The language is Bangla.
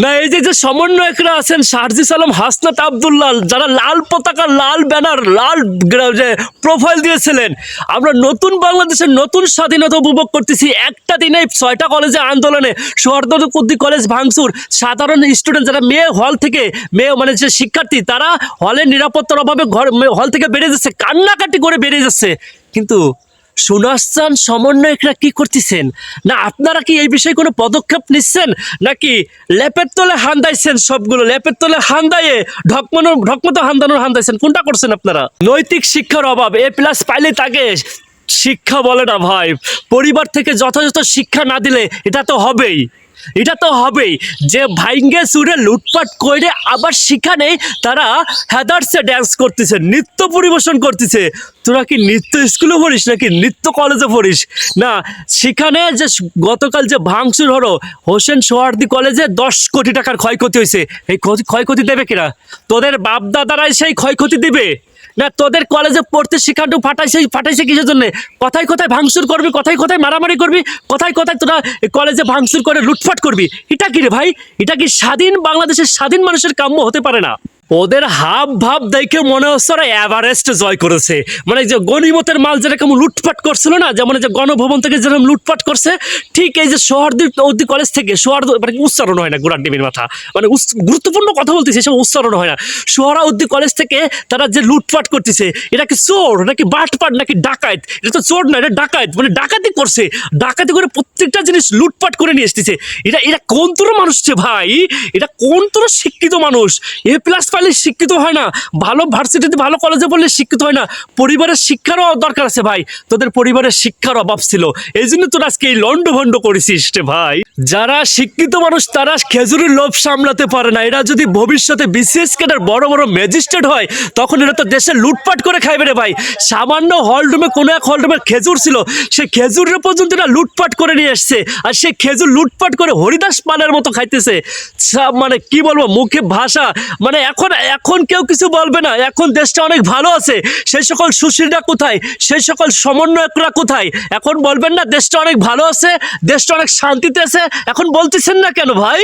না, এই যে সমন্বয়করা আছেন শারজিস আলম হাসনাত আবদুল্লাহ যারা লাল পতাকা, লাল ব্যানার, লাল যে প্রোফাইল দিয়েছিলেন, আমরা নতুন বাংলাদেশের নতুন স্বাধীনতা উপভোগ করতেছি। একটা দিনে ছয়টা কলেজে আন্দোলনে সোহার্দি কলেজ ভাঙচুর, সাধারণ স্টুডেন্ট যারা মেয়ে হল থেকে, মেয়ে মানে যে শিক্ষার্থী, তারা হলের নিরাপত্তার অভাবে ঘর হল থেকে বেরিয়ে যাচ্ছে, কান্নাকাটি করে বেরিয়ে যাচ্ছে। কিন্তু সুনাসান সমন্বয়করা কি করতেছেন? না, আপনারা কি এই বিষয়ে কোনো পদক্ষেপ নিচ্ছেন? নাকি ল্যাপের তলে হান্দাইছেন সবগুলো? ল্যাপের তলে হান্দাইয়ে ঢকমানো ঢকমতো হান্দানোর হান্দাইছেন। কোনটা করছেন আপনারা? নৈতিক শিক্ষার অভাব। এ প্লাস পাইলে তাকে শিক্ষা বলে না ভাই। পরিবার থেকে যথাযথ শিক্ষা না দিলে এটা তো হবেই। এটা তো হবেই। যে ভাইঙ্গে সুরে লুটপাট করে আবার সেখানে তারা হ্যাদার্সে ড্যান্স করতেছে, নৃত্য পরিবেশন করতেছে। তোরা কি নৃত্য স্কুলে পড়িস নাকি নৃত্য কলেজে পড়িস? না, সেখানে যে গতকাল যে ভাঙচুর হলো, হোসেন সোহার্দি কলেজে দশ কোটি টাকার ক্ষয়ক্ষতি হয়েছে। এই ক্ষতি- ক্ষয়ক্ষতি দেবে কিনা? তোদের বাপ দাদারাই সেই ক্ষয়ক্ষতি দিবে। না, তোদের কলেজে পড়তে শিক্ষাটু ফাটাইছে ফাটাইছে কিসের জন্য? কথায় কথায় ভাঙচুর করবি, কথায় কথায় মারামারি করবি, কথায় কথায় তোরা কলেজে ভাঙচুর করে লুটফাট করবি। এটা কি রে ভাই? এটা কি স্বাধীন বাংলাদেশের স্বাধীন মানুষের কাম্য হতে পারে না? ওদের হাব ভাব দেখে মনে হচ্ছে ওরা এভারেস্ট জয় করেছে। মানে যে গণিমতের মাল যেরকম লুটপাট করছিল না, যেমন যে গণভবন থেকে যেরকম লুটপাট করছে, ঠিক এই যে সোহার্দি কলেজ থেকে সোহার মানে উচ্চারণ হয় না গোড়ার মাথা? মানে গুরুত্বপূর্ণ কথা বলতেছে এসব উচ্চারণ হয় না। সোহরা উদ্দি কলেজ থেকে তারা যে লুটপাট করতেছে, এটা কি চোর, নাকি বাটপাট, নাকি ডাকাত? এটা তো চোর না, এটা ডাকাত। মানে ডাকাতি করছে। ডাকাতি করে প্রত্যেকটা জিনিস লুটপাট করে নিয়ে এসতেছে এটা এটা কোন তোর মানুষ ভাই? এটা কোন তোর শিক্ষিত মানুষ? এ প্লাস পাইলে শিক্ষিত হয় না, ভালো ভার্সিটিতে ভালো কলেজে পড়লে শিক্ষিত হয় না। পরিবারের শিক্ষারও দরকার আছে ভাই। তোদের পরিবারের শিক্ষার অভাব ছিল। এই জন্য তোরা আজকে এই লন্ড ভন্ড করেছিস ভাই। যারা শিক্ষিত মানুষ, তারা খেজুরের লোভ সামলাতে পারে না। এরা যদি ভবিষ্যতে বিসিএস ক্যাডার বড় বড় ম্যাজিস্ট্রেট হয়, তখন এরা তো দেশে লুটপাট করে খাইবে রে ভাই। সামান্য হলরুমে কোনো এক হলরুমে খেজুর ছিল, সে খেজুরের পর্যন্ত এরা লুটপাট করে নিয়ে এসছে। আর সে খেজুর লুটপাট করে হরিদাস পালের মতো খাইতেছে। মানে কি বলব, মুখে ভাষা। মানে এখন এখন কেউ কিছু বলবে না। এখন দেশটা অনেক ভালো আছে। সেই সকল সুশীলরা কোথায়? সেই সকল সমন্বয়করা কোথায়? এখন বলবেন না, দেশটা অনেক ভালো আছে, দেশটা অনেক শান্তিতে আছে। এখন বলতেছেন না কেন ভাই?